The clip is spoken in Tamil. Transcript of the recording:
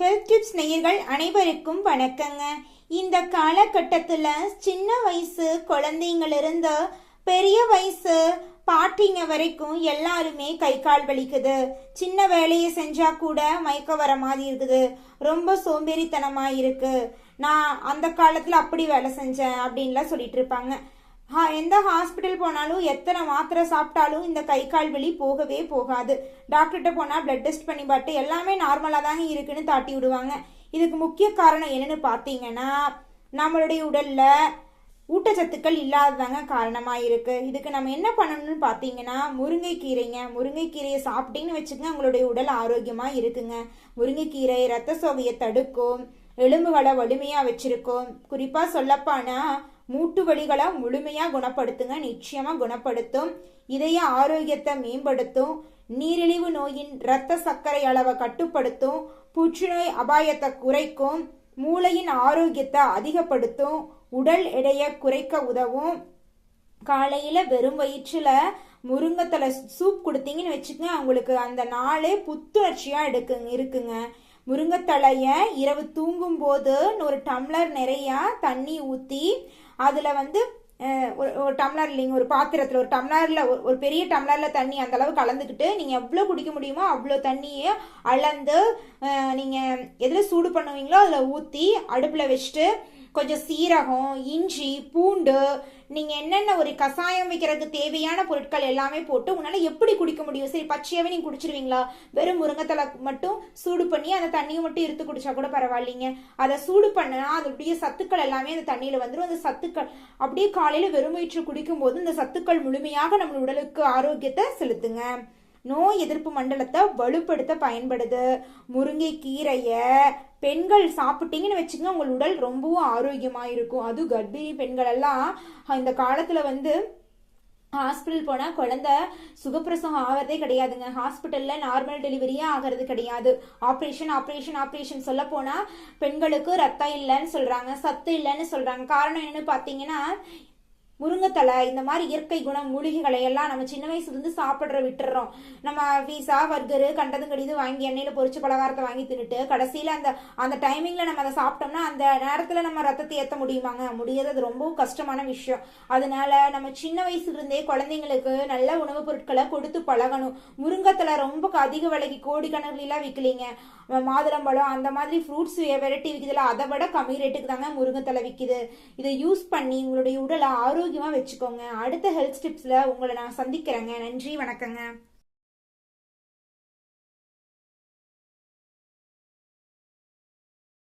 ஹெல்த் டிப்ஸ் நேயர்கள் அனைவருக்கும் வணக்கங்க. இந்த காலகட்டத்தில் சின்ன வயசு குழந்தைங்களிருந்து பெரிய வயசு பாட்டிங்க வரைக்கும் எல்லாருமே கை கால் வலிக்குது. சின்ன வேலையை செஞ்சா கூட மயக்க வர மாதிரி இருக்குது. ரொம்ப சோம்பேறித்தனமாக இருக்கு. நான் அந்த காலத்தில் அப்படி வேலை செஞ்சேன் அப்படின்லாம் சொல்லிட்டு இருப்பாங்க. எந்த ஹாஸ்பிட்டல் போனாலும் எத்தனை மாத்திரை சாப்பிட்டாலும் இந்த கை கால் வலி போகவே போகாது. டாக்டர்கிட்ட போனால் பிளட் டெஸ்ட் பண்ணி பார்த்து எல்லாமே நார்மலாக தாங்க இருக்குன்னு தாட்டி விடுவாங்க. இதுக்கு முக்கிய காரணம் என்னன்னு பார்த்தீங்கன்னா நம்மளுடைய உடலில் ஊட்டச்சத்துக்கள் இல்லாததாங்க காரணமாக இருக்குது இதுக்கு நம்ம என்ன பண்ணணும்னு பார்த்தீங்கன்னா முருங்கைக்கீரைங்க. முருங்கைக்கீரையை சாப்பிட்டீங்கன்னு வச்சுக்கோங்க உங்களுடைய உடல் ஆரோக்கியமாக இருக்குங்க. முருங்கைக்கீரை ரத்த சோகையை தடுக்கும். எலும்புகளை வலிமையாக வச்சுருக்கும். குறிப்பாக சொல்லப்பானா மூட்டு வலிகளை முழுமையாக குணப்படுத்துங்க நிச்சயமாக குணப்படுத்தும். இதய ஆரோக்கியத்தை மேம்படுத்தும். நீரிழிவு நோயின் இரத்த சர்க்கரை அளவை கட்டுப்படுத்தும். புற்றுநோய் அபாயத்தை குறைக்கும். மூளையின் ஆரோக்கியத்தை அதிகப்படுத்தும். உடல் எடையை குறைக்க உதவும். காலையில வெறும் வயிற்றுல முருங்கத்தலை சூப் கொடுத்தீங்கன்னு வச்சுக்கோங்க அவங்களுக்கு அந்த நாளே புத்துணர்ச்சியா எடுக்குங்க இருக்குங்க. முருங்கத்தலைய இரவு தூங்கும் போது ஒரு டம்ளர் நிறைய தண்ணி ஊத்தி அதில் வந்து ஒரு ஒரு டம்ளர் இல்லைங்க ஒரு பாத்திரத்தில் ஒரு டம்ளரில் ஒரு- ஒரு பெரிய டம்ளரில் தண்ணி அந்த அளவு கலந்துக்கிட்டு நீங்கள் எவ்வளோ குடிக்க முடியுமோ அவ்வளோ தண்ணியை அளந்து நீங்கள் எதில் சூடு பண்ணுவீங்களோ அதில் ஊற்றி அடுப்பில் வச்சுட்டு கொஞ்சம் சீரகம் இஞ்சி பூண்டு நீங்கள் என்னென்ன ஒரு கஷாயம் வைக்கிறதுக்கு தேவையான பொருட்கள் எல்லாமே போட்டு உன்னால் எப்படி குடிக்க முடியும்? சரி பச்சையாகவே நீங்கள் குடிச்சிருவீங்களா? வெறும் முருங்கத்தலை மட்டும் சூடு பண்ணி அந்த தண்ணியை மட்டும் எடுத்து குடிச்சா கூட பரவாயில்லைங்க. அதை சூடு பண்ணனா அதோடைய சத்துக்கள் எல்லாமே அந்த தண்ணியில் வந்துடும் அந்த சத்துக்கள் அப்படியே காலையில் வெறும் வயிற்று குடிக்கும்போது இந்த சத்துக்கள் முழுமையாக நம்ம உடலுக்கு ஆரோக்கியத்தை செலுத்துங்க. நோய் எதிர்ப்பு மண்டலத்தை வலுப்படுத்த பயன்படுது. முருங்கை கீரையை பெண்கள் சாப்பிட்டீங்கன்னு வச்சுக்கோங்க உங்கள் உடல் ரொம்பவும் ஆரோக்கியமாக இருக்கும். அதுவும் கர்ப்பிணி பெண்கள் எல்லாம் இந்த காலத்தில் வந்து ஹாஸ்பிட்டல் போனால் குழந்தை சுகப்பிரசவம் ஆகிறதே கிடையாதுங்க. ஹாஸ்பிட்டலில் நார்மல் டெலிவரியே ஆகிறது கிடையாது. ஆப்ரேஷன் ஆப்ரேஷன் ஆப்ரேஷன் சொல்ல போனால் பெண்களுக்கு ரத்தம் இல்லைன்னு சொல்கிறாங்க சத்து இல்லைன்னு சொல்கிறாங்க காரணம் என்னன்னு பார்த்தீங்கன்னா முருங்கைத்தலை இந்த மாதிரி இயற்கை குணம் மூலிகைகளை எல்லாம் நம்ம சின்ன வயசுலேருந்து சாப்பிட்ற விட்டுறோம். நம்ம பீஸா பர்கரு கண்டதும் கடிது வாங்கி எண்ணெயில் பொரிச்ச பலகாரத்தை வாங்கி தின்னுட்டு கடைசியில் அந்த அந்த டைமிங்கில் நம்ம அதை சாப்பிட்டோம்னா அந்த நேரத்தில் நம்ம ரத்தத்தை ஏற்ற முடியுமாங்க? முடியாது. அது ரொம்பவும் கஷ்டமான விஷயம். அதனால நம்ம சின்ன வயசுலேருந்தே குழந்தைங்களுக்கு நல்ல உணவுப் பொருட்களை கொடுத்து பழகணும். முருங்கைத்தலை ரொம்ப அதிக விலைக்கு கோடிக்கணக்கிலாம் விற்கலிங்க மாதுளம்பழம் அந்த மாதிரி ஃப்ரூட்ஸ் வெரைட்டி விற்குதுல அதை விட கம்மி ரேட்டுக்கு தாங்க முருங்கைத்தலை விற்கிது இதை யூஸ் பண்ணி உங்களுடைய உடலை ஆரோக்கியமாக வச்சுக்கோங்க. அடுத்த ஹெல்த் டிப்ஸில் உங்களை நான் சந்திக்கிறேங்க. நன்றி வணக்கங்க.